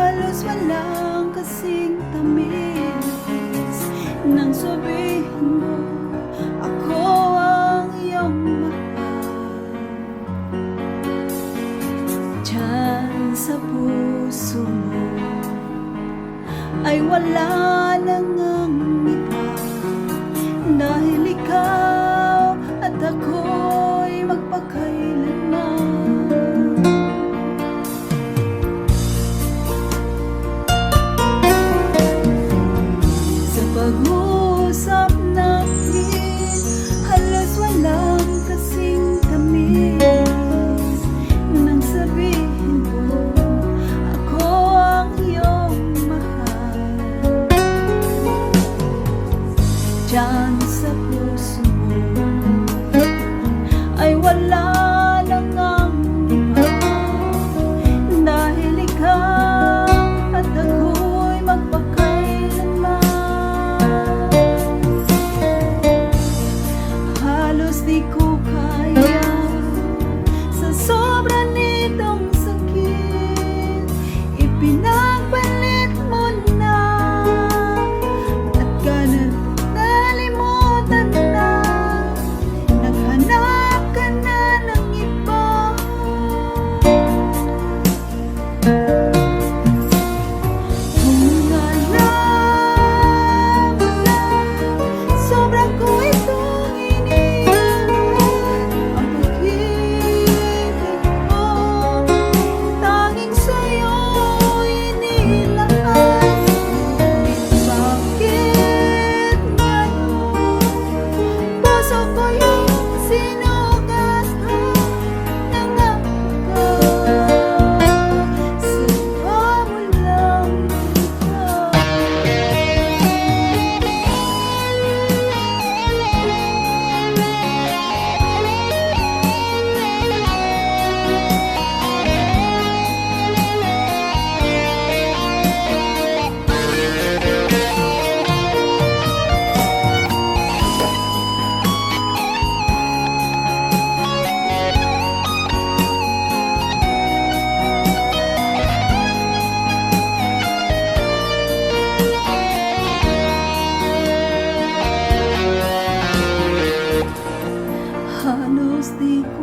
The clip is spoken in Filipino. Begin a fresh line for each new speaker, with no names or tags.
Halos walang kasing tamis Nang sabihin mo Ako ang iyong mahal. Diyan sa puso mo Ay wala nang ang iba. Dahil ikaw dyan sa puso mo. Ay wala 你。